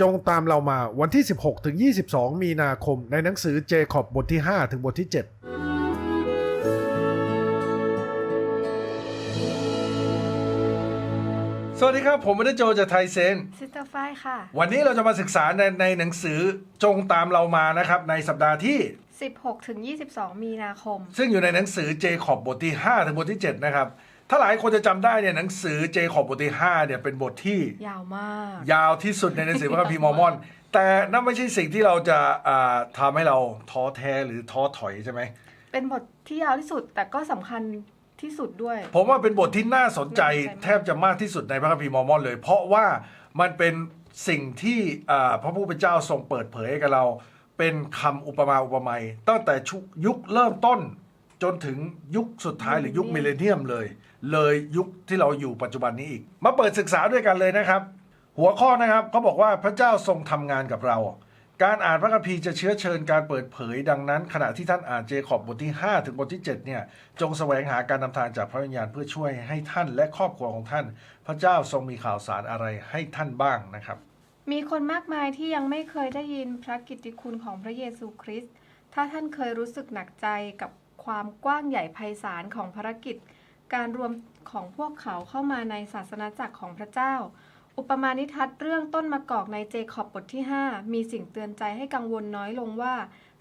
จงตามเรามาวันที่ 16 ถึง 22 มีนาคมในหนังสือเจคอบบทที่ 5 ถึงบทที่ 7สวัสดีครับ ผมไม่ได้โจจากไทยเซนซิสเตอร์ฝ้ายค่ะ วันนี้เราจะมาศึกษาในในหนังสือจงตามเรามานะครับ ในสัปดาห์ที่ 16ถึง22 มีนาคม ซึ่งอยู่ในหนังสือเจคอบบทที่ 5 ถึงบทที่ 7 นะครับ ถ้าหลายคนจะจำได้เนี่ยหนังสือเจคอบบทที่5เนี่ยเป็นบทที่ยาวมาก ยาวที่สุดในหนังสือพระคัมภีร์มอร์มอน แต่นั่นไม่ใช่สิ่งที่เราจะอ่าทำให้เราท้อแท้หรือท้อถอยใช่ไหม เป็นบทที่ยาวที่สุดแต่ก็สำคัญที่สุดด้วย ผมว่าเป็นบทที่น่าสนใจน่าสนใจมากแทบจะมากที่สุดในพระคัมภีร์มอร์มอนเลย เพราะว่ามันเป็นสิ่งที่อ่าพระผู้เป็นเจ้าทรงเปิดเผยให้กับเรา เป็นคำอุปมาอุปไมยตั้งแต่ชุยุคเริ่มต้น จนถึงยุคสุดท้ายหรือยุคมิเลเนียมเลย เลยยุคที่เราอยู่ปัจจุบันนี้อีก มาเปิดศึกษาด้วยกันเลยนะครับ หัวข้อนะครับเขาบอกว่าพระเจ้าทรงทำงานกับเรา การอ่านพระคัมภีร์จะเชื้อเชิญการเปิดเผยดังนั้น ขณะที่ท่านอ่านเจคอบบทที่ 5 ถึงบทที่7เนี่ยจงแสวงหาการนำทางจากพระวิญญาณเพื่อช่วยให้ท่านและครอบครัวของท่าน พระเจ้าทรงมีข่าวสารอะไรให้ท่านบ้างนะครับ มีคนมากมายที่ยังไม่เคยได้ยินพระกิตติคุณของพระเยซูคริสต์ถ้าท่านเคยรู้สึกหนักใจกับ ความกว้างใหญ่ไพศาลของภารกิจ การรวมของพวกเขาเข้ามาในศาสนาจักรของพระเจ้า อุปมาณิทัศน์เรื่องต้นมะกอกในเจคอบบทที่ 5 มีสิ่งเตือนใจให้กังวลน้อยลงว่า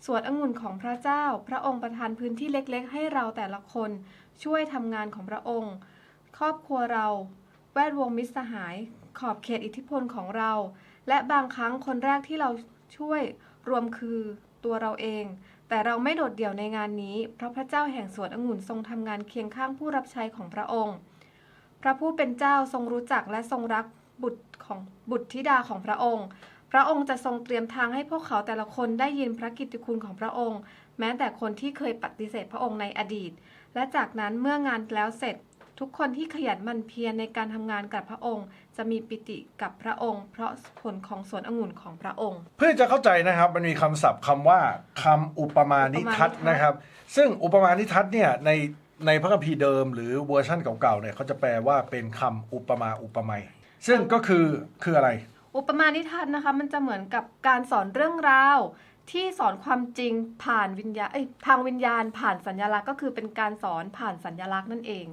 สวนองุ่นของพระเจ้า พระองค์ประทานพื้นที่เล็กๆ ให้เราแต่ละคน ช่วยทำงานของพระองค์ ครอบครัวเรา แวดวงมิตรสหาย ขอบเขตอิทธิพลของเรา และบางครั้งคนแรกที่เราช่วยรวมคือตัวเราเอง แต่เราไม่โดดเดี่ยวในงานนี้ เพราะพระเจ้าแห่งสวนองุ่นทรงทำงานเคียงข้างผู้รับใช้ของพระองค์ พระผู้เป็นเจ้าทรงรู้จักและทรงรักบุตรของบุตรธิดาของพระองค์ พระองค์จะทรงเตรียมทางให้พวกเขาแต่ละคนได้ยินพระกิตติคุณของพระองค์ แม้แต่คนที่เคยปฏิเสธพระองค์ในอดีต และจากนั้นเมื่องานแล้วเสร็จ ทุกคนที่ขยันหมั่นเพียรในการทำงานกับพระองค์ จะมีปิติกับพระองค์ เพราะผลของสวนองุ่นของพระองค์ เพื่อจะเข้าใจนะครับมันมีคำศัพท์คำว่าคำอุปมาณิทัศน์อุปมาณิทัศน์นะครับ ซึ่งอุปมาณิทัศน์เนี่ยในในพระคัมภีร์เดิม หรือเวอร์ชั่นเก่าๆเนี่ยเขาจะแปลว่าเป็นคำอุปมาอุปไมยซึ่งก็คือคืออะไร อุปมาณิทัศน์นะคะ มันจะเหมือนกับการสอนเรื่องราวที่สอนความจริงผ่านวิญญาณเอ้ยทางวิญญาณผ่านสัญลักษณ์ก็คือเป็นการสอนผ่านสัญลักษณ์นั่นเอง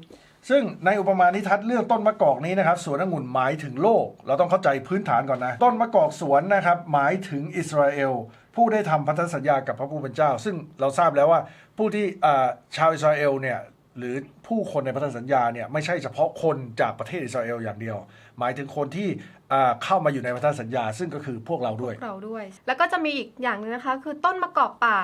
ซึ่งในอุปมาณิทัศน์เรื่องต้นมะกอกนี้นะครับสวนองุ่นหมายถึงโลก เราต้องเข้าใจพื้นฐานก่อนนะ ต้นมะกอกสวนนะครับหมายถึงอิสราเอล ผู้ได้ทำพันธสัญญากับพระผู้เป็นเจ้า ซึ่งเราทราบแล้วว่าผู้ที่ชาวอิสราเอลเนี่ยหรือผู้คนในพันธสัญญาเนี่ยไม่ใช่เฉพาะคนจากประเทศอิสราเอลอย่างเดียว หมายถึงคนที่เข้ามาอยู่ในพันธสัญญา ซึ่งก็คือพวกเราด้วยเราด้วย แล้วก็จะมีอีกอย่างหนึงนะคะ คือต้นมะกอกป่า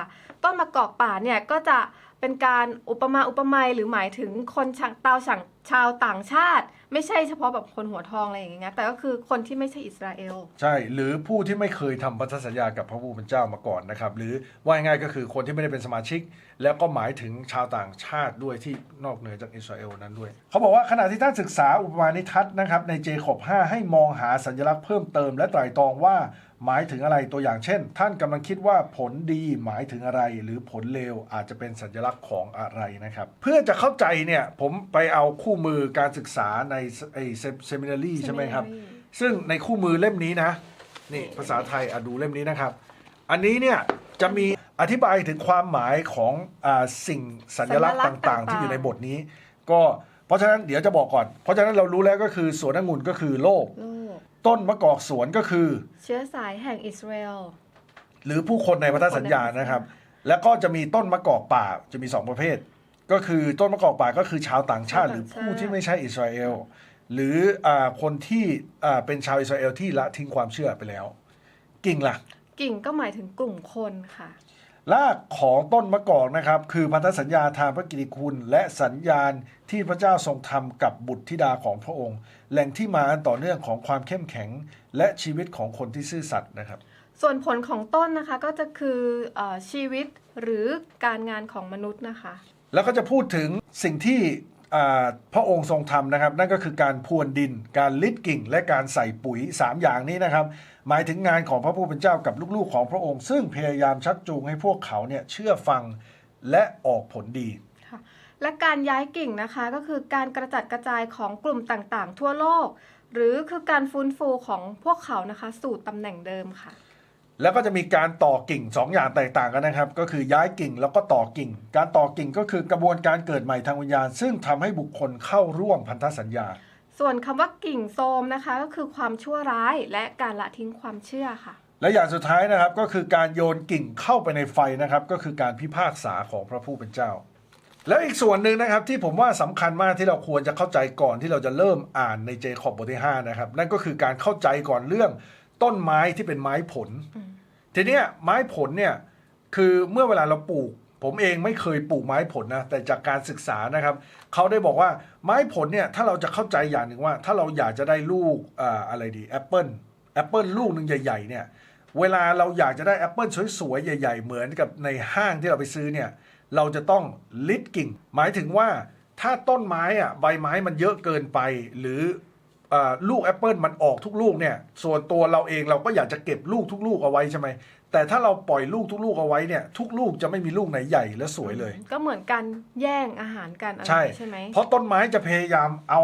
ต้นมะกอกป่าเนี่ยก็จะ เป็นการอุปมาอุปไมยหรือหมายถึงคนชางตาวฉางชาวต่างชาติ ไม่ใช่เฉพาะแบบคนหัวทองอะไรอย่างเงี้ยแต่ก็คือคนที่ไม่ใช่อิสราเอล ใช่ หรือผู้ที่ไม่เคยทำพันธสัญญากับพระผู้เป็นเจ้ามาก่อนนะครับ หรือว่าง่ายๆก็คือคนที่ไม่ได้เป็นสมาชิก แล้วก็หมายถึงชาวต่างชาติด้วยที่นอกเหนือจากอิสราเอลนั้นด้วย เขาบอกว่าขณะที่ท่านศึกษาอุปมาณิทัศน์นะครับในเจคอบ5ให้มองหาสัญลักษณ์เพิ่มเติมและไตร่ตรองว่า หมายถึงอะไรตัวอย่างเช่น ท่านกำลังคิดว่าผลดีหมายถึงอะไร หรือผลเลวอาจจะเป็นสัญลักษณ์ของอะไรนะครับ เพื่อจะเข้าใจเนี่ยผมไปเอาคู่มือการศึกษาในไอเซมินารีใช่ไหมครับ ซึ่งในคู่มือเล่มนี้นะนี่ภาษาไทยอะดูเล่มนี้นะครับ อันนี้เนี่ยจะมีอธิบายถึงความหมายของอาสิ่งสัญลักษณ์สัญลักษณ์ต่าง ๆ ที่อยู่ในต่างๆบทนี้ ก็เพราะฉะนั้นเดี๋ยวจะบอกก่อน เพราะฉะนั้นเรารู้แล้วก็คือสวนองุ่นก็คือโลกโลก ต้นมะกอกสวนก็คือ เชื้อสายแห่งอิสราเอลหรือผู้คนในพันธสัญญานะครับ แล้วก็จะมีต้นมะกอกป่าจะมีสองประเภท ก็คือต้นมะกอกป่าก็คือชาวต่างชาติ หรือผู้ที่ไม่ใช่อิสราเอลหรืออาคนที่อ่าเป็นชาวอิสราเอลที่ละทิ้งความเชื่อไปแล้ว กิ่งล่ะ กิ่งก็หมายถึงกลุ่มคนค่ะ รากของต้นมะกอกนะครับ คือพันธสัญญาทางพระกิติคุณ และสัญญาณที่พระเจ้าทรงทำกับบุตรธิดาของพระองค์ แหล่งที่มาอันต่อเนื่องของความเข้มแข็ง และชีวิตของคนที่ซื่อสัตย์นะครับ ส่วนผลของต้นนะคะก็จะคือเออชีวิตหรือการงานของมนุษย์นะคะ แล้วก็จะพูดถึงสิ่งที่อ่าพระองค์ทรงทำนะครับ นั่นก็คือการพรวนดิน การลิดกิ่ง และการใส่ปุ๋ย 3 อย่างนี้นะครับ หมายถึงงานของพระผู้เป็นเจ้ากับลูกๆของพระองค์ ซึ่งพยายามชักจูงให้พวกเขาเนี่ยเชื่อฟังและออกผลดีค่ะและการย้ายกิ่งนะคะก็คือการกระจัดกระจายของกลุ่มต่างๆ ทั่วโลก หรือคือการฟื้นฟูของพวกเขานะคะสู่ตำแหน่งเดิมค่ะ แล้วก็จะมีการต่อกิ่ง2อย่างแตกต่างกันนะครับ ก็คือย้ายกิ่งแล้วก็ต่อกิ่ง การต่อกิ่งก็คือกระบวนการเกิดใหม่ทางวิญญาณ ซึ่งทำให้บุคคลเข้าร่วมพันธสัญญา ส่วนคำว่ากิ่งโทรมนะคะ ก็คือความชั่วร้ายและการละทิ้งความเชื่อค่ะ และอย่างสุดท้ายนะครับก็คือการโยนกิ่งเข้าไปในไฟนะครับ ก็คือการพิพากษาของพระผู้เป็นเจ้า แล้วอีกส่วนหนึ่งนะครับที่ผมว่าสำคัญมากที่เราควรจะเข้าใจก่อนที่เราจะเริ่มอ่านในเจคอบบทที่5นะครับนั่นก็คือการเข้าใจก่อนเรื่องต้นไม้ที่เป็นไม้ผลอืมทีเนี้ยไม้ผลเนี่ยคือเมื่อเวลาเราปลูก ผมเองไม่เคยปลูกไม้ผลนะแต่จากการศึกษานะครับเขาได้บอกว่าไม้ผลเนี่ยถ้าเราจะเข้าใจอย่างหนึ่งว่า ถ้าเราอยากจะได้ลูกอ่าอะไรดีแอปเปิลแอปเปิลลูกหนึ่งใหญ่ๆเนี่ยเวลาเราอยากจะได้แอปเปิลสวยๆใหญ่ ๆ เหมือนกับในห้างที่เราไปซื้อเนี่ยเราจะต้องลิดกิ่ง หมายถึงว่าถ้าต้นไม้อะใบไม้มันเยอะเกินไป หรืออลูกแอปเปิลมันออกทุกลูกเนี่ยส่วนตัวเราเองเราก็อยากจะเก็บลูกทุกลูกเอาไว้ใช่ไหม แต่ถ้าเราปล่อยลูกทุกลูกเอาไว้เนี่ย ทุกลูกจะไม่มีลูกไหนใหญ่และสวยเลย ก็เหมือนการแย่งอาหารกันอะไรใช่ใช่ไหมเพราะต้นไม้จะพยายามเอา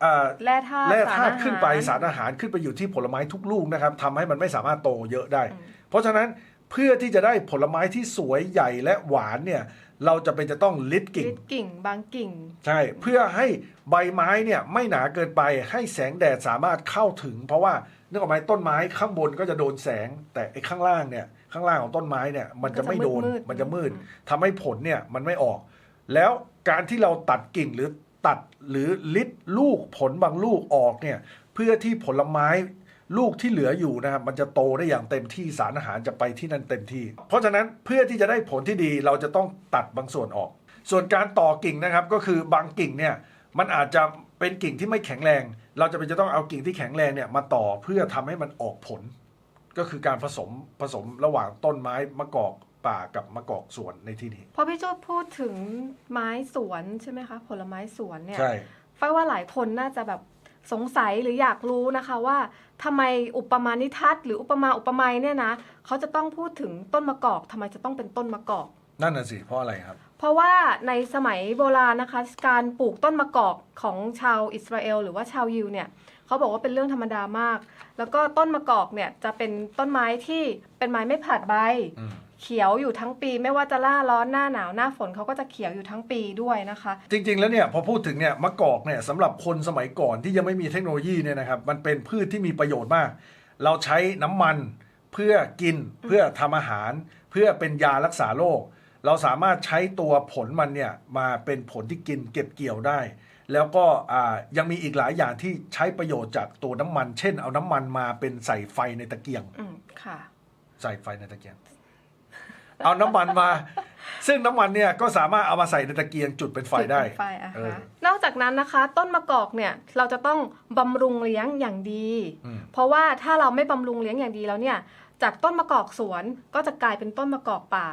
เอ่อแร่ธาตุแร่ธาตุสรอหรขึ้นไปสารอาหารขึ้นไปอยู่ที่ผลไม้ทุกลูกนะครับทำให้มันไม่สามารถโตเยอะได้อืมเพราะฉะนั้นเพื่อที่จะได้ผลไม้ที่สวยใหญ่และหวานเนี่ยเราจะเป็นจะต้องลิดกิ่งลิดกิ่งบางกิ่ง ใช่เพื่อให้ใบไม้เนี่ยไม่หนาเกินไปให้แสงแดดสามารถเข้าถึง เพราะว่า เนื่องจากไม้ต้นไม้ข้างบนก็จะโดนแสง แต่ไอ้ข้างล่างเนี่ยข้างล่างของต้นไม้เนี่ยมันจะไม่โดนมันจะมืดๆมันจะมืดอืมทำให้ผลเนี่ยมันไม่ออก แล้วการที่เราตัดกิ่งหรือตัดหรือลิดลูกผลบางลูกออกเนี่ยเพื่อที่ผลไม้ลูกที่เหลืออยู่นะครับมันจะโตได้อย่างเต็มที่สารอาหารจะไปที่นั่นเต็มที่ เพราะฉะนั้นเพื่อที่จะได้ผลที่ดีเราจะต้องตัดบางส่วนออก ส่วนการต่อกิ่งนะครับก็คือบางกิ่งเนี่ยมันอาจจะ เป็นกิ่งที่ไม่แข็งแรง เราจะเป็นจะต้องเอากิ่งที่แข็งแรงเนี่ยมาต่อเพื่อทำให้มันออกผล ก็คือการผสมผสมระหว่างต้นไม้มะกอกป่ากับมะกอกสวนในที่นี้พอพี่โจ้พูดถึงไม้สวนใช่ไหมคะผลไม้สวนเนี่ยใช่ฝ้ายว่าหลายคนน่าจะแบบสงสัยหรืออยากรู้นะคะว่าทำไมอุปมาณิทัศน์หรืออุปมาอุปไมยเนี่ยนะเขาจะต้องพูดถึงต้นมะกอกทำไมจะต้องเป็นต้นมะกอก นั่นน่ะสิเพราะอะไรครับ เพราะว่าในสมัยโบราณนะคะ การปลูกต้นมะกอกของชาวอิสราเอล หรือว่าชาวยิวเนี่ยเขาบอกว่าเป็นเรื่องธรรมดามาก แล้วก็ต้นมะกอกเนี่ยจะเป็นต้นไม้ที่เป็นไม้ไม่ผลัดใบ อืม เขียวอยู่ทั้งปี ไม่ว่าจะหน้าร้อนหน้าหนาวหน้าฝนเขาก็จะเขียวอยู่ทั้งปีด้วยนะคะ จริง ๆ แล้วเนี่ยพอพูดถึงเนี่ยมะกอกเนี่ยสำหรับคนสมัยก่อนที่ยังไม่มีเทคโนโลยีเนี่ยนะครับมันเป็นพืชที่มีประโยชน์มาก เราใช้น้ำมันเพื่อกินเพื่อทำอาหาร เพื่อเป็นยารักษาโรค เราสามารถใช้ตัวผลมันเนี่ยมาเป็นผลที่กินเก็บเกี่ยวได้ แล้วก็อ่ายังมีอีกหลายอย่างที่ใช้ประโยชน์จากตัวน้ำมัน เช่น เอาน้ำมันมาเป็นใส่ไฟในตะเกียงอืมค่ะ ใส่ไฟในตะเกียง เอาน้ำมันมา ซึ่งน้ำมันเนี่ยก็สามารถเอามาใส่ในตะเกียงจุดเป็นไฟได้จุเป็นไฟอะเออคะนอกจากนั้นนะคะ ต้นมะกอกเนี่ยเราจะต้องบำรุงเลี้ยงอย่างดีอืมเพราะว่าถ้าเราไม่บำรุงเลี้ยงอย่างดีแล้วเนี่ย จากต้นมะกอกสวนก็จะกลายเป็นต้นมะกอกป่า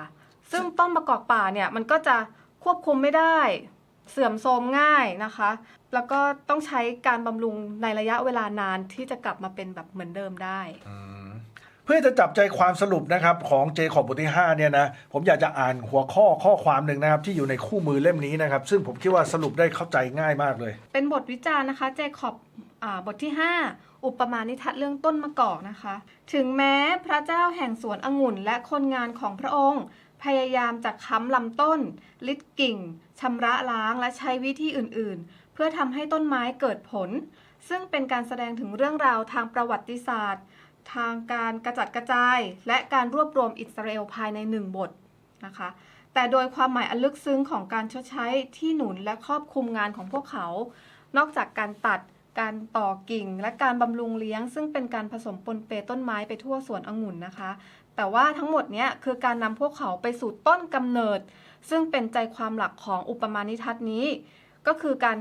ซึ่งต้นมะกอกป่าเนี่ยมันก็จะควบคุมไม่ได้ เสื่อมโทรมง่ายนะคะ แล้วก็ต้องใช้การบำรุงในระยะเวลานานที่จะกลับมาเป็นแบบเหมือนเดิมได้เพื่อจะจับใจความสรุปนะครับของเจคอบบทที่5เนี่ยนะผมอยากจะอ่านหัวข้อข้อความหนึ่งนะครับที่อยู่ในคู่มือเล่มนี้นะครับ ซึ่งผมคิดว่าสรุปได้เข้าใจง่ายมากเลย เป็นบทวิจารณ์นะคะเจคอบอาบทที่ 5 อุปมาณิทัศน์เรื่องต้นมะกอกนะคะ ถึงแม้พระเจ้าแห่งสวนองุ่นและคนงานของพระองค์ พยายามจะค้ำลำต้น ลิดกิ่งชำระล้างและใช้วิธีอื่นๆ เพื่อทำให้ต้นไม้เกิดผล ซึ่งเป็นการแสดงถึงเรื่องราวทางประวัติศาสตร์ ทางการกระจัดกระจาย และการรวบรวมอิสราเอลภายในหนึ่งบทนะคะ แต่โดยความหมายอันลึกซึ้งของการชดใช้ที่หนุนและครอบคลุมงานของพวกเขา นอกจากการตัดการต่อกิ่งและการบำรุงเลี้ยง ซึ่งเป็นการผสมปนเปต้นไม้ไปทั่วสวนองุ่นนะคะ แต่ว่าทั้งหมดเนี้ยคือการนำพวกเขาไปสู่ต้นกำเนิด ซึ่งเป็นใจความหลักของอุปมาณิทัศน์นี้ ก็คือการ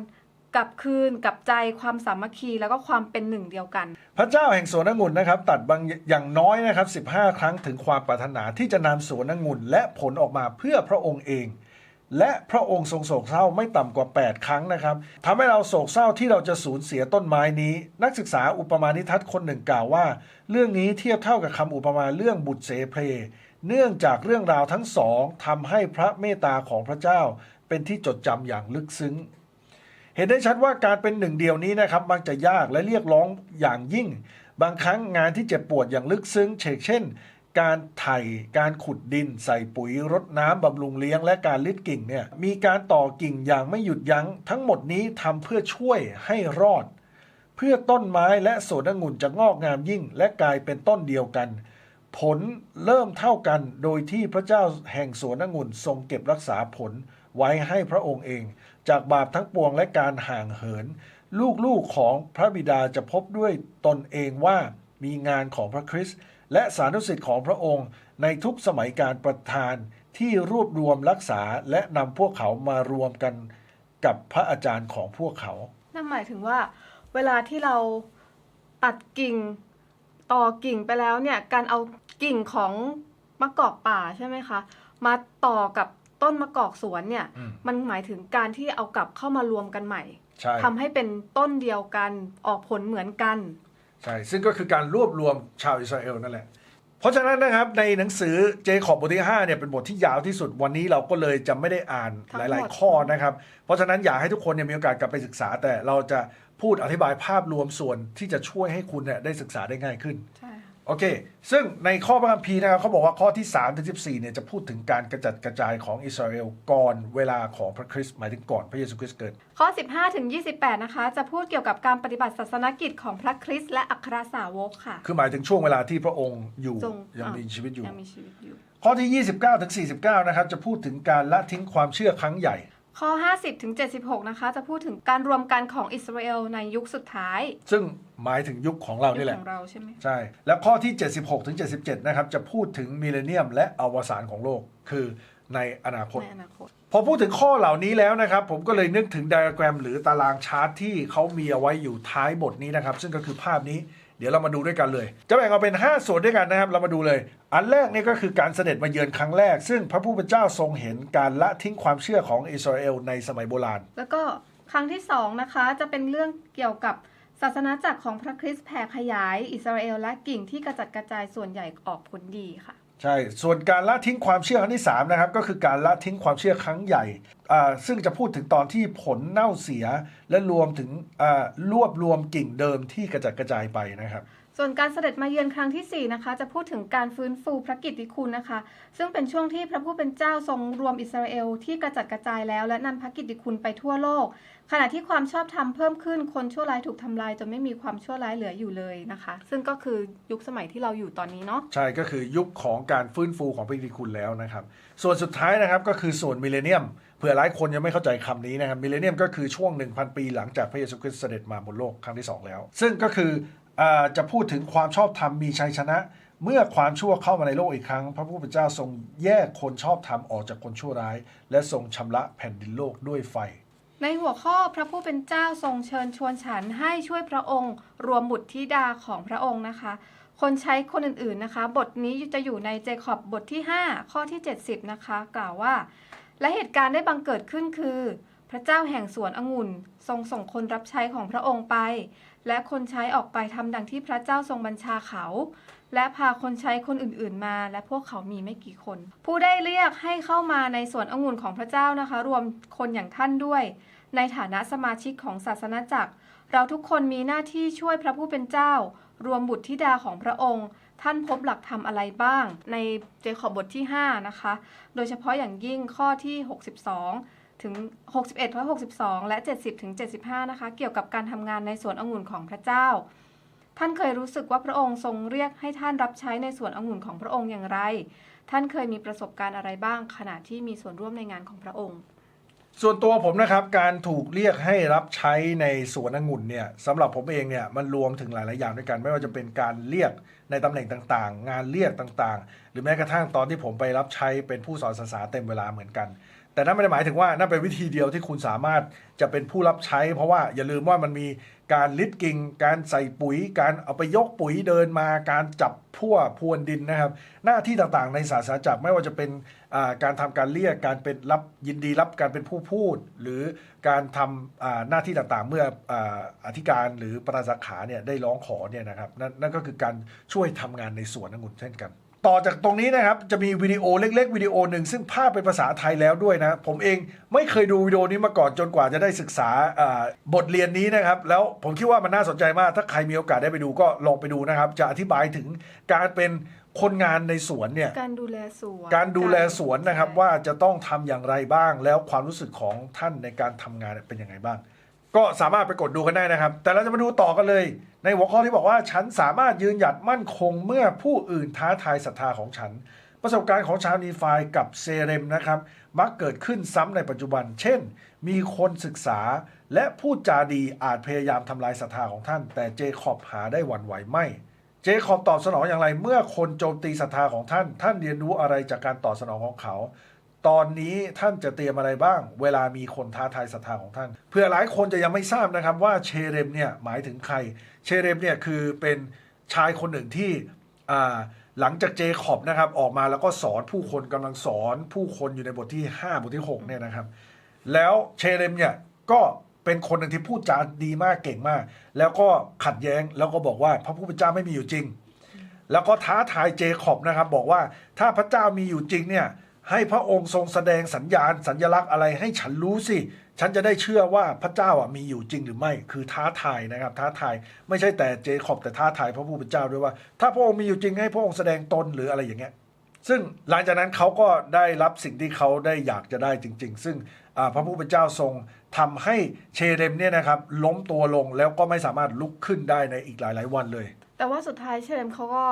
กลับคืนกลับใจความสามัคคีแล้วก็ความเป็นหนึ่งเดียวกัน พระเจ้าแห่งสวนองุ่นนะครับ ตัดบางอย่างน้อยนะครับ 15 ครั้งถึงความปรารถนาที่จะนำสวนองุ่นและผลออกมาเพื่อพระองค์เอง และพระองค์ทรงโศกเศร้าไม่ต่ำกว่า 8 ครั้งนะครับทำให้เราโศกเศร้าที่เราจะสูญเสียต้นไม้นี้ นักศึกษาอุปมาณิทัศน์คนหนึ่งกล่าวว่า เรื่องนี้เทียบเท่ากับคำอุปมาเรื่องบุตรเสเพลเนื่องจากเรื่องราวทั้งสองทำให้พระเมตตาของพระเจ้า เป็นที่จดจำอย่างลึกซึ้ง เห็นได้ชัดว่าการเป็นหนึ่งเดียวนี้นะครับมักจะยากและเรียกร้องอย่างยิ่ง บางครั้งงานที่เจ็บปวดอย่างลึกซึ้งเช่นเช่น การไถการขุดดิน ใส่ปุ๋ยรดน้ำบำรุงเลี้ยง และการลิดกิ่งเนี่ยมีการต่อกิ่งอย่างไม่หยุดยัง้ง ทั้งหมดนี้ทำเพื่อช่วยให้รอด เพื่อต้นไม้และสวนองุ่นจะงอกงามยิ่ง และกลายเป็นต้นเดียวกัน ผลเริ่มเท่ากันโดยที่พระเจ้าแห่งสวนองุ่นทรงเก็บรักษาผลไว้ให้พระองค์เอง จากบาปทั้งปวงและการห่างเหิน ลูกๆของพระบิดาจะพบด้วยตนเองว่ามีงานของพระคริสต์ และสานุสิทธิ์ของพระองค์ ในทุกสมัยการประทานที่รวบรวมรักษาและนำพวกเขามารวมกันกับพระอาจารย์ของพวกเขา นั่นหมายถึงว่า เวลาที่เราตัดกิ่งต่อกิ่งไปแล้วเนี่ยการเอากิ่งของมะกอกป่าใช่ไหมคะ มาต่อกับต้นมะกอกสวนเนี่ยอืมมันหมายถึงการที่เอากลับเข้ามารวมกันใหม่ใช่ทำให้เป็นต้นเดียวกันออกผลเหมือนกัน ใช่ซึ่งก็คือการรวบรวมชาวอิสราเอลนั่นแหละ เพราะฉะนั้นนะครับในหนังสือเจคอบบทที่5เนี่ยเป็นบทที่ยาวที่สุดวันนี้เราก็เลยจะไม่ได้อ่านทั้หงหมดลาย ๆ ข้อนะครับ เพราะฉะนั้นอยากให้ทุกคนเนี่ยมีโอกาสกลับไปศึกษา แต่เราจะพูดอธิบายภาพรวมส่วนที่จะช่วยให้คุณเนี่ยได้ศึกษาได้ง่ายขึ้น ใช่ค่ะ โอเค ซึ่งในข้อพระคัมภีร์นะครับเขาบอกว่าข้อที่3ถึง14เนี่ยจะพูดถึงการกระจัดกระจายของอิสราเอลก่อนเวลาของพระคริสต์หมายถึงก่อนพระเยซูคริสต์เกิด ข้อ 15ถึง28 นะคะ จะพูดเกี่ยวกับการปฏิบัติศาสนกิจของพระคริสต์และอัครสาวกค่ะ คือหมายถึงช่วงเวลาที่พระองค์อยู่ทรงยังอะมีชีวิตอยู่ ยังมีชีวิตอยู่ ข้อที่ 29ถึง49 นะครับจะพูดถึงการละทิ้งความเชื่อครั้งใหญ่ ข้อ 50 ถึง 76 นะคะ จะพูดถึงการรวมกันของอิสราเอลในยุคสุดท้าย ซึ่งหมายถึงยุคของเรายุนี่คแหละ ของเราใช่ไหมใช่ แล้วข้อที่ 76 ถึง 77 นะครับ จะพูดถึงมิเลเนียมและอวสานของโลก คือในอนาคต ในอนาคต พอพูดถึงข้อเหล่านี้แล้วนะครับ ผมก็เลยนึกถึงไดอะแกรม หรือตารางชาร์ตที่เขามีเอาไว้อยู่ท้ายบทนี้นะครับ ซึ่งก็คือภาพนี้ เดี๋ยวเรามาดูด้วยกันเลย จะแบ่งออกเป็น 5 ส่วนด้วยกันนะครับ เรามาดูเลย อันแรกนี่ก็คือการเสด็จมาเยือนครั้งแรก ซึ่งพระผู้เป็นเจ้าทรงเห็นการละทิ้งความเชื่อของอิสราเอลในสมัยโบราณ แล้วก็ครั้งที่สองนะคะจะเป็นเรื่องเกี่ยวกับศาสนาจักรของพระคริสต์แผ่ขยายอิสราเอลและกิ่งที่กระจัดกระจายส่วนใหญ่ออกผลดีค่ะ ใช่ ส่วนการละทิ้งความเชื่อครั้งที่3นะครับก็คือการละทิ้งความเชื่อครั้งใหญ่ซึ่งจะพูดถึงตอนที่ผลเน่าเสียและรวมถึงรวบรวมกิ่งเดิมที่กระจัดกระจายไปนะครับ ส่วนการเสด็จมาเยือนครั้งที่ 4 นะคะ จะพูดถึงการฟื้นฟูพระกิตติคุณนะคะ ซึ่งเป็นช่วงที่พระผู้เป็นเจ้าทรงรวมอิสราเอลที่กระจัดกระจายแล้วและนำพระกิตติคุณไปทั่วโลก ขณะที่ความชอบธรรมเพิ่มขึ้นคนชั่วร้ายถูกทำลายจนไม่มีความชั่วร้ายเหลืออยู่เลยนะคะ ซึ่งก็คือยุคสมัยที่เราอยู่ตอนนี้เนาะใช่ก็คือยุคของการฟื้นฟูของพระกิตติคุณแล้วนะครับ ส่วนสุดท้ายนะครับก็คือส่วนมิเลเนียมเผื่อหลายคนยังไม่เข้าใจคำนี้นะครับมิเลเนียมก็คือช่วง 1,000 ปีหลังจากพระเยซูคริสต์เสด็จมาบนโลกครั้งที่ 2 แล้ว ซึ่งก็คือ จะพูดถึงความชอบธรรมมีชัยชนะ เมื่อความชั่วเข้ามาในโลกอีกครั้ง พระผู้เป็นเจ้าทรงแยกคนชอบธรรมออกจากคนชั่วร้าย และทรงชำระแผ่นดินโลกด้วยไฟ ในหัวข้อพระผู้เป็นเจ้าทรงเชิญชวนฉันให้ช่วยพระองค์ รวมบุตรธิดาของพระองค์นะคะ คนใช้คนอื่นๆนะคะ บทนี้จะอยู่ในเจคอบบทที่ 5 ข้อที่ 70 นะคะ กล่าวว่า และเหตุการณ์ได้บังเกิดขึ้นคือ พระเจ้าแห่งสวนองุ่น ทรงส่งคนรับใช้ของพระองค์ไป และคนใช้ออกไปทำดังที่พระเจ้าทรงบัญชาเขา และพาคนใช้คนอื่นๆมา และพวกเขามีไม่กี่คน ผู้ได้เรียกให้เข้ามาในสวนองุ่นของพระเจ้านะคะ รวมคนอย่างท่านด้วย ในฐานะสมาชิกของศาสนาจักร เราทุกคนมีหน้าที่ช่วยพระผู้เป็นเจ้า รวมบุตรธิดาของพระองค์ ท่านพบหลักธรรมอะไรบ้าง ในเจคอบบทที่5นะคะ โดยเฉพาะอย่างยิ่งข้อที่ 62 ถึง 61ข้อ62 และ 70ถึง75 นะคะ เกี่ยวกับการทำงานในสวนองุ่นของพระเจ้า ท่านเคยรู้สึกว่าพระองค์ทรงเรียกให้ท่านรับใช้ในสวนองุ่นของพระองค์อย่างไร ท่านเคยมีประสบการณ์อะไรบ้าง ขณะที่มีส่วนร่วมในงานของพระองค์ ส่วนตัวผมนะครับ การถูกเรียกให้รับใช้ในสวนองุ่นเนี่ยสำหรับผมเองเนี่ยมันรวมถึงหลาย ๆ อย่างด้วยกัน ไม่ว่าจะเป็นการเรียกในตำแหน่งต่าง ๆ งานเรียกต่าง ๆ หรือแม้กระทั่งตอนที่ผมไปรับใช้เป็นผู้สอนภาษาเต็มเวลาเหมือนกัน แต่นั่นไม่ได้หมายถึงว่านั่นเป็นวิธีเดียวที่คุณสามารถจะเป็นผู้รับใช้ เพราะว่าอย่าลืมว่ามันมีการลิดกิ่ง การใส่ปุ๋ย การเอาไปยกปุ๋ยเดินมา การจับพั่วพรวนดินนะครับ หน้าที่ต่างๆ ในศาสนาจักรไม่ว่าจะเป็นการทำการเรียกการเป็นรับยินดีรับการเป็นผู้พูด หรือการทำหน้าที่ต่างๆ เมื่อออธิการหรือประธานสาขาเนี่ยได้ร้องขอเนี่ยนะครับนั่นนั่นก็คือการช่วยทำงานในสวนองุ่นเช่นกัน ต่อจากตรงนี้นะครับ จะมีวิดีโอเล็ก ๆ วิดีโอหนึ่งซึ่งภาพเป็นภาษาไทยแล้วด้วยนะ ผมเองไม่เคยดูวิดีโอนี้มาก่อนจนกว่าจะได้ศึกษาอ่าบทเรียนนี้นะครับ แล้วผมคิดว่ามันน่าสนใจมาก ถ้าใครมีโอกาสได้ไปดูก็ลองไปดูนะครับ จะอธิบายถึงการเป็นคนงานในสวนเนี่ยการดูแลสวนการดูแลสวนนะครับใช่ว่าจะต้องทำอย่างไรบ้าง แล้วความรู้สึกของท่านในการทำงานเป็นยังไงบ้าง ก็สามารถไปกดดูกันได้นะครับ แต่เราจะมาดูต่อกันเลย ในหัวข้อที่บอกว่า ฉันสามารถยืนหยัดมั่นคงเมื่อผู้อื่นท้าทายศรัทธาของฉัน ประสบการณ์ของชาวนีฟายกับเซเรมนะครับ มักเกิดขึ้นซ้ำในปัจจุบัน เช่น มีคนศึกษาและพูดจาดีอาจพยายามทำลายศรัทธาของท่าน แต่เจคอบหาได้หวั่นไหวไม่ เจคอบตอบสนองอย่างไร เมื่อคนโจมตีศรัทธาของท่าน ท่านเรียนรู้อะไรจากการตอบสนองของเขา ตอนนี้ท่านจะเตรียมอะไรบ้าง เวลามีคนท้าทายศรัทธาของท่าน เพื่อหลายคนจะยังไม่ทราบนะครับว่าเชเรมเนี่ยหมายถึงใคร เชเรมเนี่ยคือเป็นชายคนหนึ่งที่หลังจากเจคอบนะครับออกมาแล้วก็สอนผู้คนกำลังสอนผู้คนอยู่ในบทที่ 5 บทที่6เนี่ยนะครับ แล้วเชเรมเนี่ยก็เป็นคนหนึ่งที่พูดจาดีมากเก่งมาก แล้วก็ขัดแย้งแล้วก็บอกว่าพระผู้เป็นเจ้าไม่มีอยู่จริง แล้วก็ท้าทายเจคอบนะครับบอกว่าถ้าพระเจ้ามีอยู่จริงเนี่ย ให้พระองค์ทรงแสดงสัญญาณสัญลักษณ์อะไรให้ฉันรู้สิ ฉันจะได้เชื่อว่าพระเจ้าอะมีอยู่จริงหรือไม่ คือท้าทายนะครับ ท้าทาย ไม่ใช่แต่เจคอบแต่ท้าทายพระผู้เป็นเจ้าด้วยว่า ถ้าพระองค์มีอยู่จริงให้พระองค์แสดงตนหรืออะไรอย่างเงี้ย ซึ่งหลังจากนั้นเขาก็ได้รับสิ่งที่เขาได้อยากจะได้จริง ๆ ซึ่งพระผู้เป็นเจ้าทรงทำให้เชเรมเนี่ยนะครับล้มตัวลงแล้วก็ไม่สามารถลุกขึ้นได้ในอีกหลาย ๆ วันเลย แต่ว่าสุดท้ายเชเลมเขาก็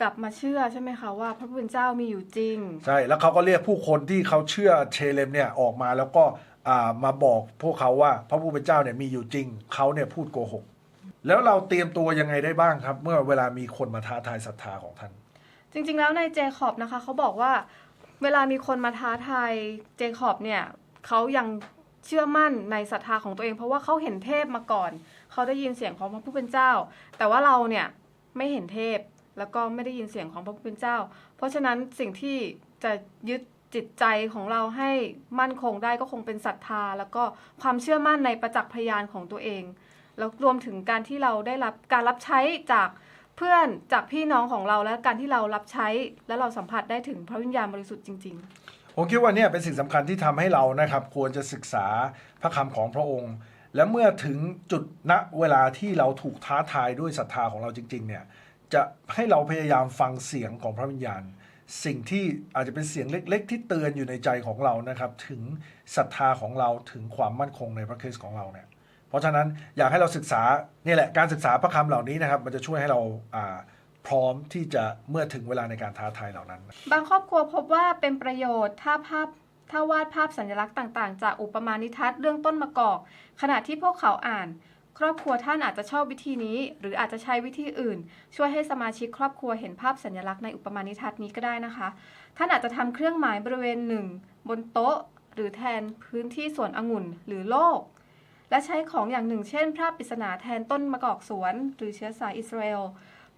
กลับมาเชื่อใช่ไหมคะว่าพระผู้เป็นเจ้ามีอยู่จริง ใช่แล้วเขาก็เรียกผู้คนที่เขาเชื่อเชเลมเนี่ยออกมาแล้วก็อ่ามาบอกพวกเขาว่าพระผู้เป็นเจ้าเนี่ยมีอยู่จริงเขาเนี่ยพูดโกหก แล้วเราเตรียมตัวยังไงได้บ้างครับ เมื่อเวลามีคนมาท้าทายศรัทธาของท่าน จริง ๆ แล้วในเจคอบนะคะเขาบอกว่าเวลามีคนมาท้าทายเจคอบเนี่ยเขายังเชื่อมั่นในศรัทธาของตัวเอง เพราะว่าเขาเห็นเทพมาก่อน เขาได้ยินเสียงของพระผู้เป็นเจ้า แต่ว่าเราเนี่ยไม่เห็นเทพ แล้วก็ไม่ได้ยินเสียงของพระผู้เป็นเจ้า เพราะฉะนั้นสิ่งที่จะยึดจิตใจของเราให้มั่นคงได้ก็คงเป็นศรัทธา แล้วก็ความเชื่อมั่นในประจักษ์พยานของตัวเอง แล้วรวมถึงการที่เราได้รับการรับใช้จากเพื่อนจากพี่น้องของเราและการที่เรารับใช้ และเราสัมผัสได้ถึงพระวิญญาณบริสุทธิ์จริง ๆ ผมคิดว่าเนี่ยเป็นสิ่งสำคัญที่ทำให้เรานะครับ ควรจะศึกษาพระคำของพระองค์ และเมื่อถึงจุดณเวลาที่เราถูกท้าทายด้วยศรัทธาของเราจริง ๆ เนี่ย จะให้เราพยายามฟังเสียงของพระวิญญาณ สิ่งที่อาจจะเป็นเสียงเล็ก ๆ ที่เตือนอยู่ในใจของเรานะครับ ถึงศรัทธาของเราถึงความมั่นคงในพระคริสต์ของเราเนี่ยเพราะฉะนั้นอยากให้เราศึกษานี่แหละการศึกษาพระคำเหล่านี้นะครับ มันจะช่วยให้เราอ่าพร้อมที่จะเมื่อถึงเวลาในการท้าทายเหล่านั้น บางครอบครัวพบว่าเป็นประโยชน์ถ้าภาพถ้าวาดภาพสัญลักษณ์ต่าง ๆ จากอุปมาณิทัศน์เรื่องต้นมะกอก ขณะที่พวกเขาอ่าน ครอบครัวท่านอาจจะชอบวิธีนี้ หรืออาจจะใช้วิธีอื่น ช่วยให้สมาชิกครอบครัวเห็นภาพสัญลักษณ์ในอุปมาณิทัศน์นี้ก็ได้นะคะ ท่านอาจจะทำเครื่องหมายบริเวณหนึ่งบนโต๊ะ หรือแทนพื้นที่สวนองุ่น หรือโลก และใช้ของอย่างหนึ่งเช่นภาพปริศนาแทนต้นมะกอกสวน หรือเชื้อสายอิสราเอล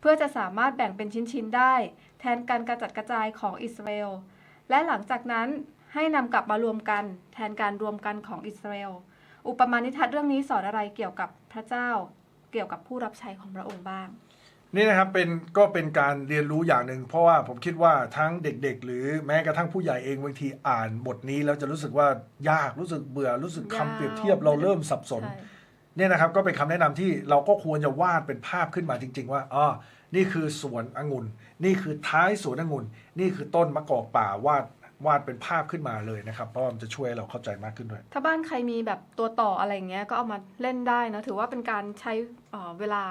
เพื่อจะสามารถแบ่งเป็นชิ้นๆได้ แทนการกระจัดกระจายของอิสราเอลและหลังจากนั้นให้นำกลับมารวมกัน แทนการรวมกันของอิสราเอล อุปมาณิทัศน์เรื่องนี้สอนอะไรเกี่ยวกับพระเจ้า เกี่ยวกับผู้รับใช้ของพระองค์บ้าง นี่นะครับเป็นก็เป็นการเรียนรู้อย่างหนึ่งเพราะว่าผมคิดว่าทั้งเด็กๆ หรือแม้กระทั่งผู้ใหญ่เองบางทีอ่านบทนี้แล้วจะรู้สึกว่ายากรู้สึกเบื่อรู้สึกคำเปรียบเทียบเราเริ่มสับสน ใช่ เนี่ยนะครับก็เป็นคำแนะนำที่เราก็ควรจะวาดเป็นภาพขึ้นมาจริง ๆ ว่าอ๋อนี่คือสวนองุ่น นี่คือท้ายสวนองุ่น นี่คือต้นมะกอกป่าวาด วาดเป็นภาพขึ้นมาเลยนะครับ เพราะว่ามันจะช่วยให้เราเข้าใจมากขึ้นด้วย ถ้าบ้านใครมีแบบตัวต่ออะไรอย่างเงี้ยก็เอามาเล่นได้นะถือว่าเป็นการใช้เอ่อเวลา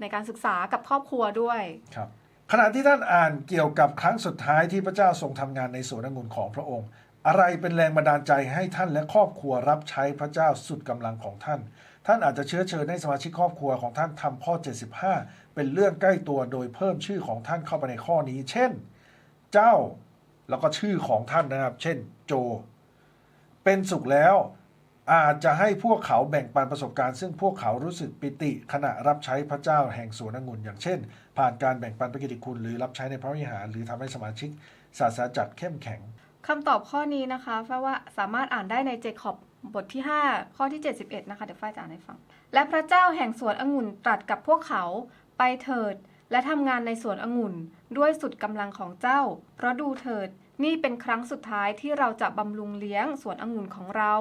ในการศึกษากับครอบครัวด้วยครับขณะที่ท่านอ่านเกี่ยวกับครั้งสุดท้ายที่พระเจ้าทรงทำงานในสวนองุ่นของพระองค์ อะไรเป็นแรงบันดาลใจให้ท่านและครอบครัวรับใช้พระเจ้าสุดกำลังของท่าน ท่านอาจจะเชื้อเชิญให้สมาชิกครอบครัวของท่านทำข้อ 75 เป็นเรื่องใกล้ตัวโดยเพิ่มชื่อของท่านเข้าไปในข้อนี้ เช่น เจ้า แล้วก็ชื่อของท่านนะครับ เช่นโจ เป็นสุขแล้ว อาจจะให้พวกเขาแบ่งปันประสบการณ์ ซึ่งพวกเขารู้สึกปิติ ขณะรับใช้พระเจ้าแห่งสวนองุ่นอย่างเช่น ผ่านการแบ่งปันพระกิติคุณหรือรับใช้ในพระวิหาร หรือทำให้สมาชิกศาสนาจักรเข้มแข็งคำตอบข้อนี้นะคะแปลว่าสามารถอ่านได้ในเจคอบบทที่ 5 ข้อที่ 71 นะคะ เดี๋ยวฝ้ายจะอ่านให้ฟัง และพระเจ้าแห่งสวนองุ่นตรัสกับพวกเขาไปเถิด และทำงานในสวนองุ่นด้วยสุดกำลังของเจ้า เพราะดูเถิด นี่เป็นครั้งสุดท้ายที่เราจะบำรุงเลี้ยงสวนองุ่นของเรา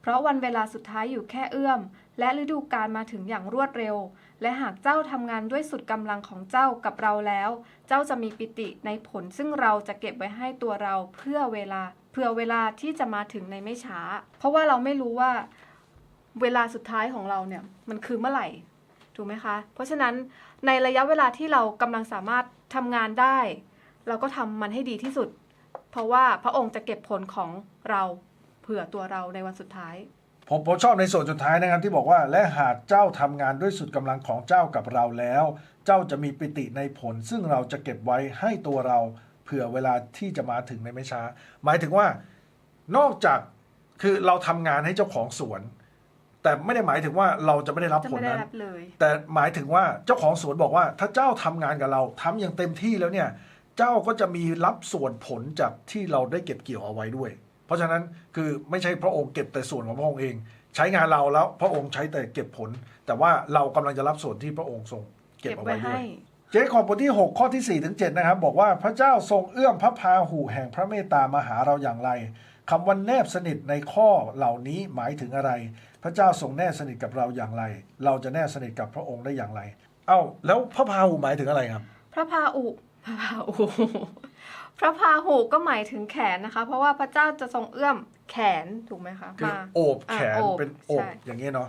เพราะวันเวลาสุดท้ายอยู่แค่เอื้อม และฤดูกาลมาถึงอย่างรวดเร็ว และหากเจ้าทำงานด้วยสุดกำลังของเจ้ากับเราแล้ว เจ้าจะมีปิติในผลซึ่งเราจะเก็บไว้ให้ตัวเราเพื่อเวลาเพื่อเวลาที่จะมาถึงในไม่ช้า เพราะว่าเราไม่รู้ว่าเวลาสุดท้ายของเราเนี่ยมันคือเมื่อไหร่ถูกไหมคะ เพราะฉะนั้น ในระยะเวลาที่เรากำลังสามารถทำงานได้ เราก็ทำมันให้ดีที่สุด เพราะว่าพระองค์จะเก็บผลของเราเผื่อตัวเราในวันสุดท้าย ผมผมชอบในส่วนสุดท้ายนะครับที่บอกว่าและหากเจ้าทำงานด้วยสุดกำลังของเจ้ากับเราแล้ว เจ้าจะมีปิติในผล ซึ่งเราจะเก็บไว้ให้ตัวเราเผื่อเวลาที่จะมาถึงในไม่ช้า หมายถึงว่านอกจากคือเราทำงานให้เจ้าของสวน แต่ไม่ได้หมายถึงว่าเราจะไม่ได้รับจะผลไม่ได้นั้น รับเลย แต่หมายถึงว่าเจ้าของสวนบอกว่า ถ้าเจ้าทำงานกับเราทำอย่างเต็มที่แล้วเนี่ย เจ้าก็จะมีรับส่วนผลจากที่เราได้เก็บเกี่ยวเอาไว้ด้วย เพราะฉะนั้นคือไม่ใช่พระองค์เก็บแต่ส่วนของพระองค์เอง ใช้งานเราแล้วพระองค์ใช้แต่เก็บผล แต่ว่าเรากำลังจะรับส่วนที่พระองค์ทรงเก็บเก็บเอาไว้ไว้ด้วให้ ย เจคอบบทที่ 6 ข้อที่4ถึง7นะครับ บอกว่าพระเจ้าทรงเอื้อมพระพาหูแห่งพระเมตตามาหาเราอย่างไรคำว่าแนบสนิทในข้อเหล่านี้หมายถึงอะไร พระเจ้าทรงแนบสนิทกับเราอย่างไร เราจะแนบสนิทกับพระองค์ได้อย่างไร เอ้า แล้วพระพาหูหมายถึงอะไรครับ พระพาอุพระพาอุพระพาหูก็หมายถึงแขนนะคะ เพราะว่าพระเจ้าจะทรงเอื้อมแขนถูกไหมคะคือมาโอบแขนอ่าโอบเป็นโอบใช่อย่างนี้ยเนาะ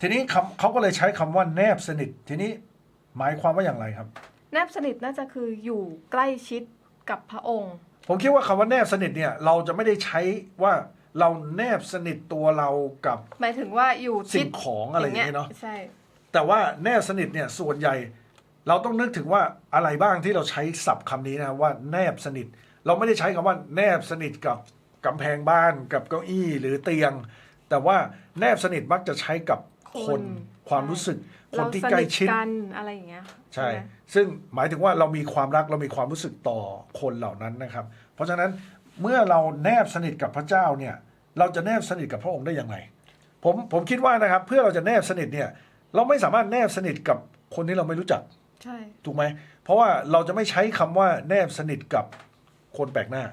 ทีนี้คำเขาก็เลยใช้คำว่าแนบสนิท ทีนี้หมายความว่าอย่างไรครับ แนบสนิทน่าจะคืออยู่ใกล้ชิดกับพระองค์ ผมคิดว่าคำว่าแนบสนิทเนี่ย เราจะไม่ได้ใช้ว่า เราแนบสนิทตัวเรากับหมายถึงว่าอยู่ชิสิ่ดงของอะไรอย่างเงี้ยเนาะใช่ แต่ว่าแนบสนิทเนี่ยส่วนใหญ่ เราต้องนึกถึงว่าอะไรบ้างที่เราใช้ศัพท์คำนี้นะครับว่าแนบสนิท เราไม่ได้ใช้คำว่าแนบสนิทกับกำแพงบ้านกับเก้าอี้หรือเตียง แต่ว่าแนบสนิทมักจะใช้กับคนความรู้สึกคนเราที่สใกล้นิทชิด กันอะไรอย่างเงี้ยใช่ ไหมซึ่งหมายถึงว่าเรามีความรักเรามีความรู้สึกต่อคนเหล่านั้นนะครับ เพราะฉะนั้น เมื่อเราแนบสนิทกับพระเจ้าเนี่ย เราจะแนบสนิทกับพระองค์ได้อย่างไร ผมผมคิดว่านะครับ เพื่อเราจะแนบสนิทเนี่ย เราไม่สามารถแนบสนิทกับคนที่เราไม่รู้จัก ใช่ถูกไหม เพราะว่าเราจะไม่ใช้คำว่าแนบสนิทกับคนแปลกหน้า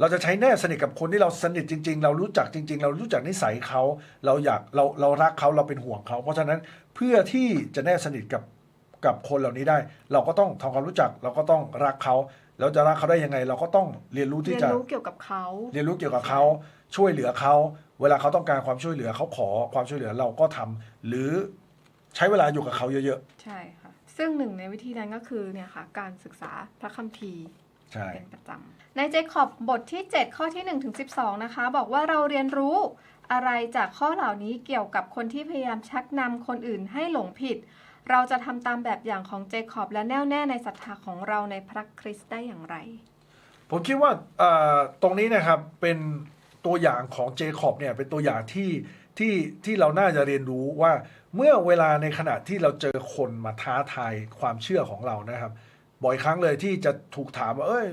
เราจะใช้แนบสนิทกับคนที่เราสนิทจริง ๆ เรารู้จักจริง ๆ เรารู้จักนิสัยเขา เราอยากเราเรารักเขาเราเป็นห่วงเขา เพราะฉะนั้นเพื่อที่จะแนบสนิทกับกับคนเหล่านี้ได้ เราก็ต้องทำความรู้จัก เราก็ต้องรักเขา แล้วจะรักเขาได้ยังไง เราก็ต้องเรียนรู้ที่เรียนจะรู้เกี่ยวกับเขา เรียนรู้เกี่ยวกับเขาช่วยเหลือเขาเวลาเขาต้องการความช่วยเหลือเขาขอความช่วยเหลือเราก็ทำหรือใช้เวลาอยู่กับเขาเยอะใช่ค่ะ ซึ่งหนึ่งในวิธีนั้นก็คือเนี่ยค่ะ การศึกษาพระคัมภีร์ ๆใช่ เป็นประจำในเจคอบบทที่ 7 ข้อที่1ถึง12 นะคะ บอกว่าเราเรียนรู้อะไรจากข้อเหล่านี้เกี่ยวกับคนที่พยายามชักนำคนอื่นให้หลงผิด เราจะทำตามแบบอย่างของเจคอบและแน่วแน่ในศรัทธาของเราในพระคริสต์ได้อย่างไร ผมคิดว่าเอ่อตรงนี้นะครับเป็นตัวอย่างของเจคอบเนี่ยเป็นตัวอย่างที่ที่ที่เราน่าจะเรียนรู้ว่าเมื่อเวลาในขณะที่เราเจอคนมาท้าทายความเชื่อของเรานะครับ บ่อยครั้งเลยที่จะถูกถามว่าเอ้ย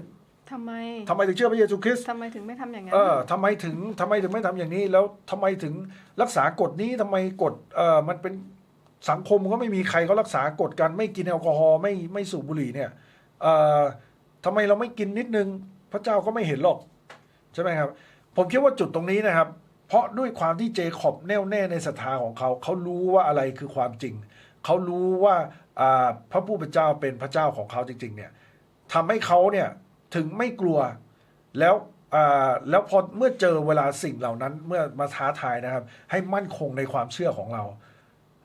ทำไมทำไมถึงเชื่อพระเยซูคริสต์ทำไมถึงไม่ทำอย่างนั้นเออทำไมถึงทำไมถึงไม่ทำอย่างนี้ แล้วทำไมถึงรักษากฎนี้ทำไมกฎเออมันเป็น สังคมก็ไม่มีใครเขารักษากฎกัน ไม่กินแอลกอฮอล์ไม่ไม่สูบบุหรี่เนี่ยเออทำไมเราไม่กินนิดนึง พระเจ้าก็ไม่เห็นหรอก ใช่ไหมครับ ผมคิดว่าจุดตรงนี้นะครับ เพราะด้วยความที่เจคอบแน่วแน่ในศรัทธาของเขา เขารู้ว่าอะไรคือความจริง เขารู้ว่าพระผู้เป็นเจ้าเป็นพระเจ้าของเขาจริง ๆ เนี่ยทำให้เขาเนี่ยถึงไม่กลัวแล้วแล้วพอเมื่อเจอเวลาสิ่งเหล่านั้นเมื่อมาท้าทายนะครับ ให้มั่นคงในความเชื่อของเรา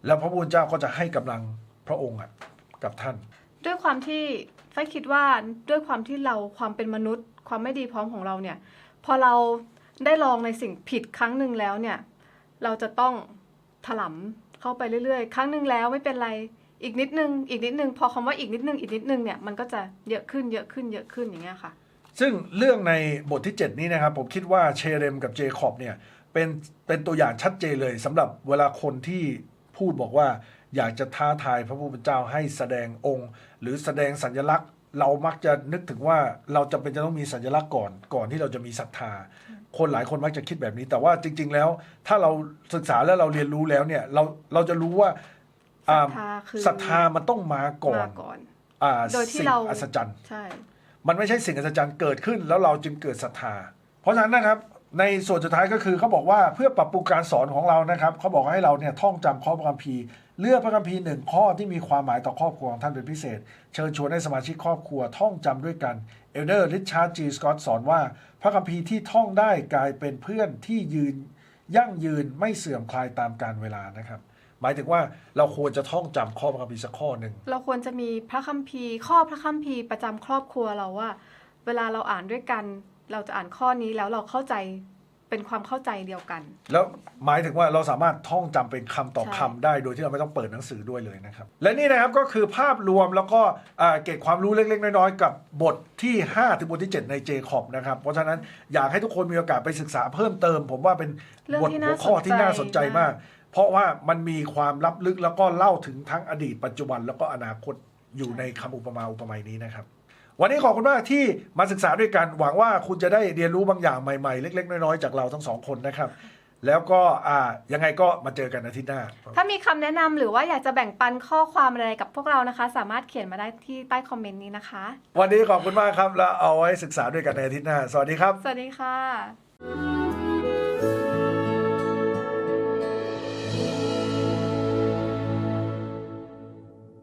แล้วพระผู้เป็นเจ้าก็จะให้กำลังพระองค์อะกับท่าน ด้วยความที่ไฟคิดว่าด้วยความที่เราความเป็นมนุษย์ ความไม่ดีพร้อมของเราเนี่ย พอเราได้ลองในสิ่งผิดครั้งหนึ่งแล้วเนี่ย เราจะต้องถลำเข้าไปเรื่อยๆ ครั้งหนึ่งแล้วไม่เป็นไรอีกนิดนึงอีกนิดนึงพอคำว่าอีกนิดนึงอีกนิดนึงเนี่ยมันก็จะเยอะขึ้นเยอะขึ้นเยอะขึ้นอย่างเงี้ยค่ะ ซึ่งเรื่องในบทที่ 7 นี้นะครับ ผมคิดว่าเชเรมกับเจคอบเนี่ยเป็นเป็นตัวอย่างชัดเจนเลยสำหรับเวลาคนที่ พูดบอกว่าอยากจะท้าทายพระผู้เป็นเจ้าให้แสดงองค์ หรือแสดงสัญลักษณ์ เรามักจะนึกถึงว่าเราจำเป็นจะต้องมีสัญลักษณ์ก่อนก่อนที่เราจะมีศรัทธา คนหลายคนมักจะคิดแบบนี้ แต่ว่าจริง ๆ แล้ว ถ้าเราศึกษาแล้วเราเรียนรู้แล้วเนี่ยเราเราจะรู้ว่าอ่าศรัทธาคือศรัทธามันต้องมาก่อนมาก่อนอ่าโดยที่สิ่งเราอัศจรรย์ใช่ มันไม่ใช่สิ่งอัศจรรย์เกิดขึ้นแล้วเราจึงเกิดศรัทธา เพราะฉะนั้นนะครับ ในส่วนสุดท้ายก็คือเขาบอกว่าเพื่อปรับปรุงการสอนของเรานะครับเขาบอกให้เราเนี่ยท่องจำข้อพระคัมภีร์เลือกพระคัมภีร์หนึ่งข้อที่มีความหมายต่อครอบครัวของท่านเป็นพิเศษ เชิญชวนให้สมาชิกครอบครัวท่องจำด้วยกันเอลเดอร์ริชาร์ดจีสกอตสอนว่า พระคัมภีร์ที่ท่องได้กลายเป็นเพื่อนที่ยืนยั่งยืนไม่เสื่อมคลายตามกาลเวลานะครับหมายถึงว่าเราควรจะท่องจำข้อพระคัมภีร์สักข้อหนึ่งเราควรจะมีพระคัมภีร์ข้อพระคัมภีร์ประจำครอบครัวเราว่า เวลาเราอ่านด้วยกัน เราจะอ่านข้อนี้แล้วเราเข้าใจเป็นความเข้าใจเดียวกัน แล้วหมายถึงว่าเราสามารถท่องจำเป็นคำต่อใช่คำได้โดยที่เราไม่ต้องเปิดหนังสือด้วยเลยนะครับ และนี่นะครับก็คือภาพรวมแล้วก็อ่าเก็บความรู้เล็ก ๆ น้อยๆ กับบทที่ 5 ถึงบทที่ 7 ในเจคอบนะครับ เพราะฉะนั้นอยากให้ทุกคนมีโอกาสไปศึกษาเพิ่มเติม ผมว่าเป็นเรื่องบทที่หัน่าวข้อที่น่าสสนนใจใจมามากกเพราะว่ามันมีความลับลึกแล้วก็เล่าถึงทั้งอดีตปัจจุบันแล้วก็อนาคตอยู่ในคำอุปมาอุปไมยนี้นะครับ วันนี้ขอบคุณมากที่มาศึกษาด้วยกัน หวังว่าคุณจะได้เรียนรู้บางอย่างใหม่ๆ เล็ก ๆ น้อยๆ จากเราทั้งสองคนนะครับ แล้วก็อ่ายังไงก็มาเจอกันอาทิตย์หน้า ถ้ามีคำแนะนำหรือว่าอยากจะแบ่งปันข้อความอะไรกับพวกเรานะคะ สามารถเขียนมาได้ที่ใต้คอมเมนต์นี้นะคะ วันนี้ขอบคุณมากครับแล้วเอาไว้ศึกษาด้วยกันในอาทิตย์หน้า สวัสดีครับ สวัสดีค่ะ